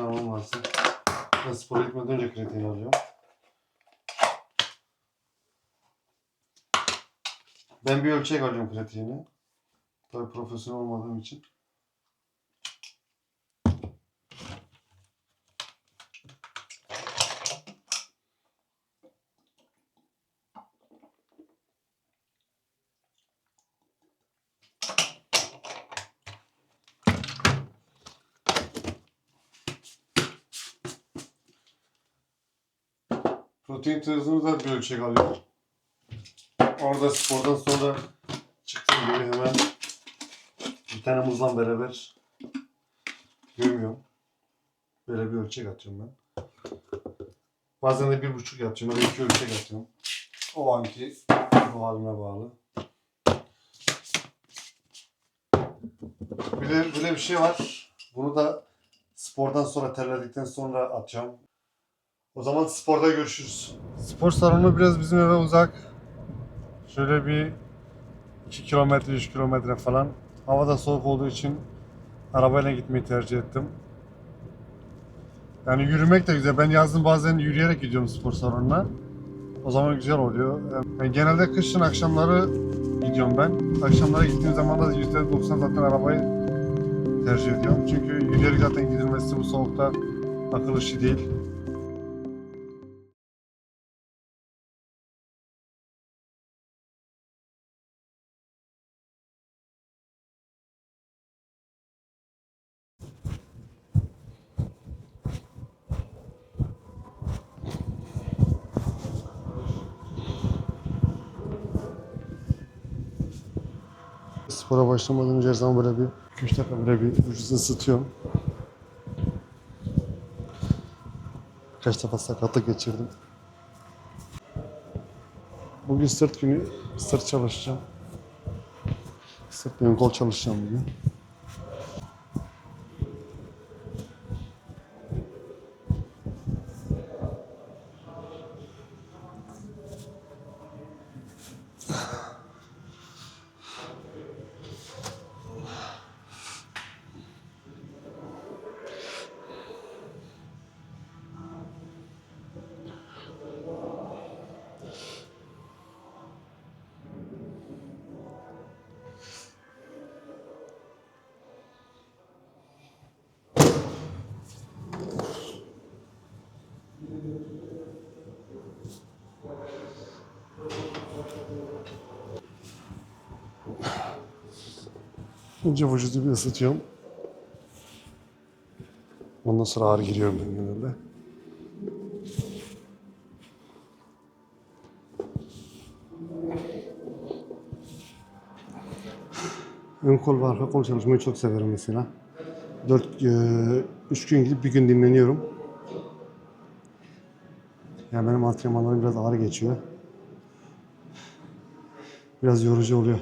krediğini almam lazım. Ben spora gitmeden önce krediğini alıyorum. Ben bir ölçek alıyorum krediğini. Tabii profesyonel olmadığım için. Protein tozunu da bir ölçek alıyorum. Orada spordan sonra çıktığım gibi hemen bir tane muzla beraber gömüyorum. Böyle bir ölçek atıyorum ben. Bazen de bir buçuk atıyorum ya iki ölçek atıyorum. O anki ruh halime bağlı. Bir de böyle bir şey var. Bunu da spordan sonra terledikten sonra atacağım. O zaman sporda görüşürüz. Spor salonu biraz bizim eve uzak. Şöyle bir 2 kilometre, 3 kilometre falan. Hava da soğuk olduğu için arabayla gitmeyi tercih ettim. Yani yürümek de güzel. Ben yazın bazen yürüyerek gidiyorum spor salonuna. O zaman güzel oluyor. Yani genelde kışın akşamları gidiyorum ben. Akşamlara gittiğim zaman da %90 zaten arabayı tercih ediyorum. Çünkü yürüyerek zaten gidilmesi bu soğukta akıl işi değil. Spora başlamadan önce her zaman böyle bir 2-3 dakika böyle bir vücudu ısıtıyorum. Kaç defa sakatlık geçirdim. Bugün sırt günü sırt çalışacağım. Sırt ön kol çalışacağım bugün. Önce vücudu bir ısıtıyorum. Ondan sonra ağrı giriyorum ben genelde. Ön kol ve arka kol çalışmayı çok severim mesela. 4 3 gün gidip bir gün dinleniyorum. Yani benim antrenmanlarım biraz ağır geçiyor. Biraz yorucu oluyor.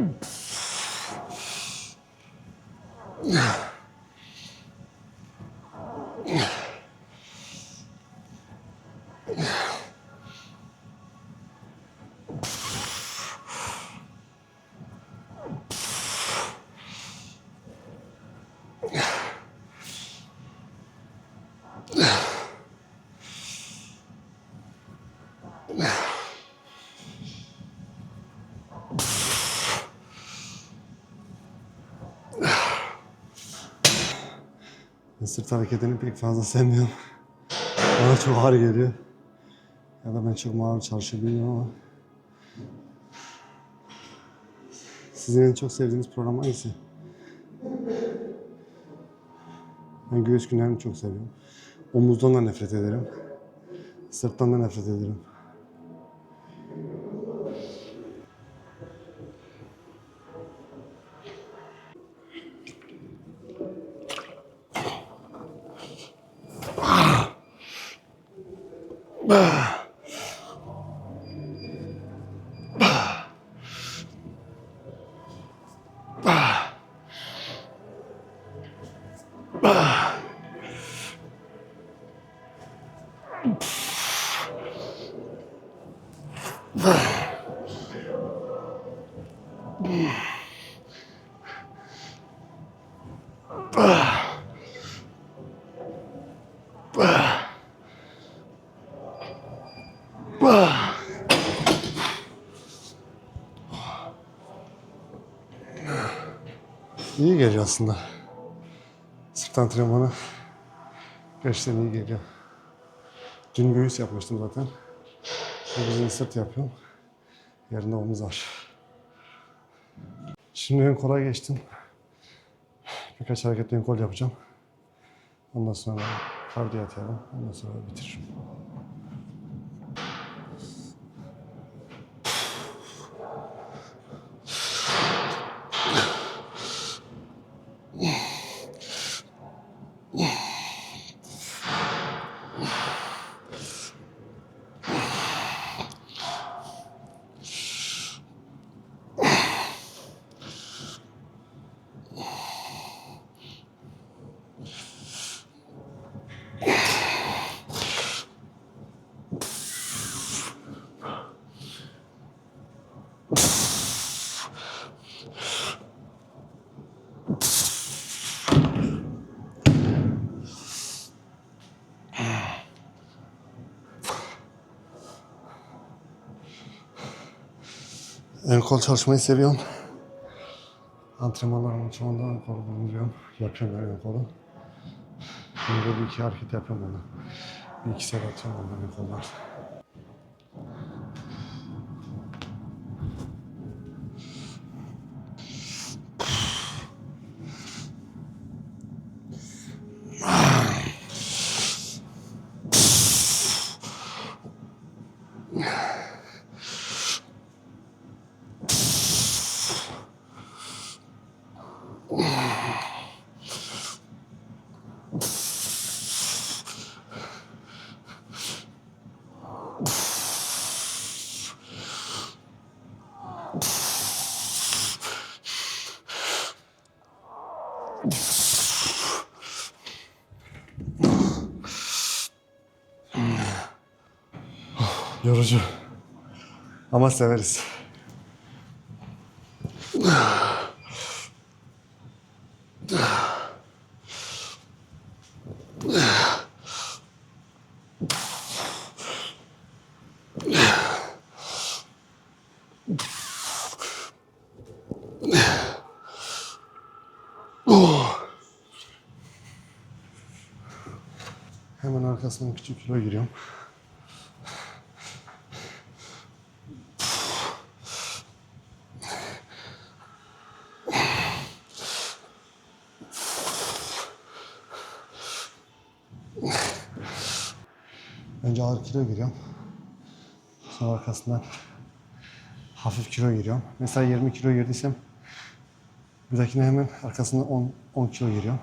Mm. Sırt hareketini pek fazla sevmiyorum. Bana çok ağır geliyor. Ya da ben çok ağır çalışabiliyorum ama. Sizin en çok sevdiğiniz program hangisi? Ben göğüs günlerini çok seviyorum. Omuzdan da nefret ederim. Sırttan da nefret ederim. Ugh. İyi geliyor aslında. Sırt antrenmanı gerçekten iyi geliyor. Dün göğüs yapmıştım zaten. Bugün sırt yapıyorum. Yarın omuz var. Şimdi ön kola geçtim. Birkaç hareketli ön kol yapacağım. Ondan sonra kardiyo atıyorum. Ondan sonra bitiririm. Ön kol çalışmayı seviyorum. Antrenmanlarımın çoğunda ön kolu bulunuyorum. Yapıyorum ben ön kolu. Şimdi bir iki hareket yapıyorum onu. Bir iki sefer atıyorum ondan ön kollar. Yorucu. Ama severiz. Hemen arkasından küçük kilo giriyorum. Önce ağır kilo giriyorum. Sonra arkasından hafif kilo giriyorum. Mesela 20 kilo girdiysem bir dahakine hemen arkasından 10, 10 kilo giriyorum.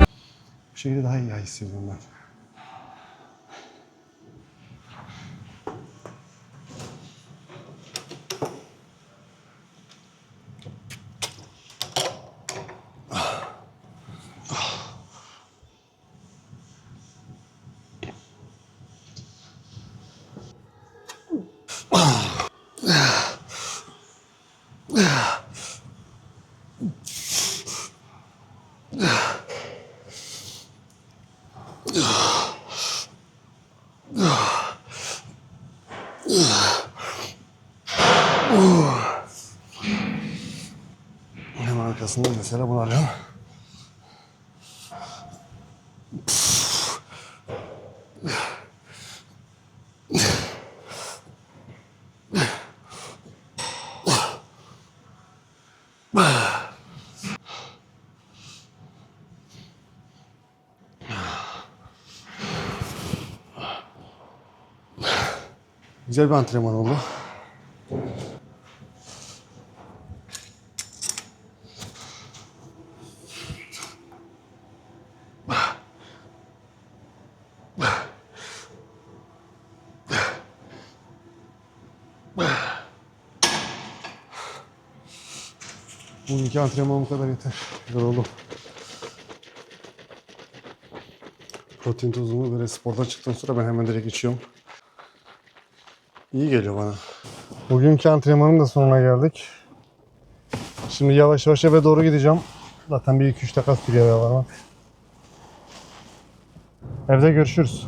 Bu şekilde daha iyi hissediyorum ben. Hemen arkasından mesela bunu alıyorum. Güzel bir antrenman oldu. Bugünkü antrenman bu kadar yeter. Güzel oldu. Protein tozumu böyle spordan çıktıktan sonra ben hemen direkt içiyorum. İyi geliyor bana. Bugünkü antrenmanın da sonuna geldik. Şimdi yavaş yavaş eve doğru gideceğim. Zaten bir iki üç dakika sürüyor eve varmak. Evde görüşürüz.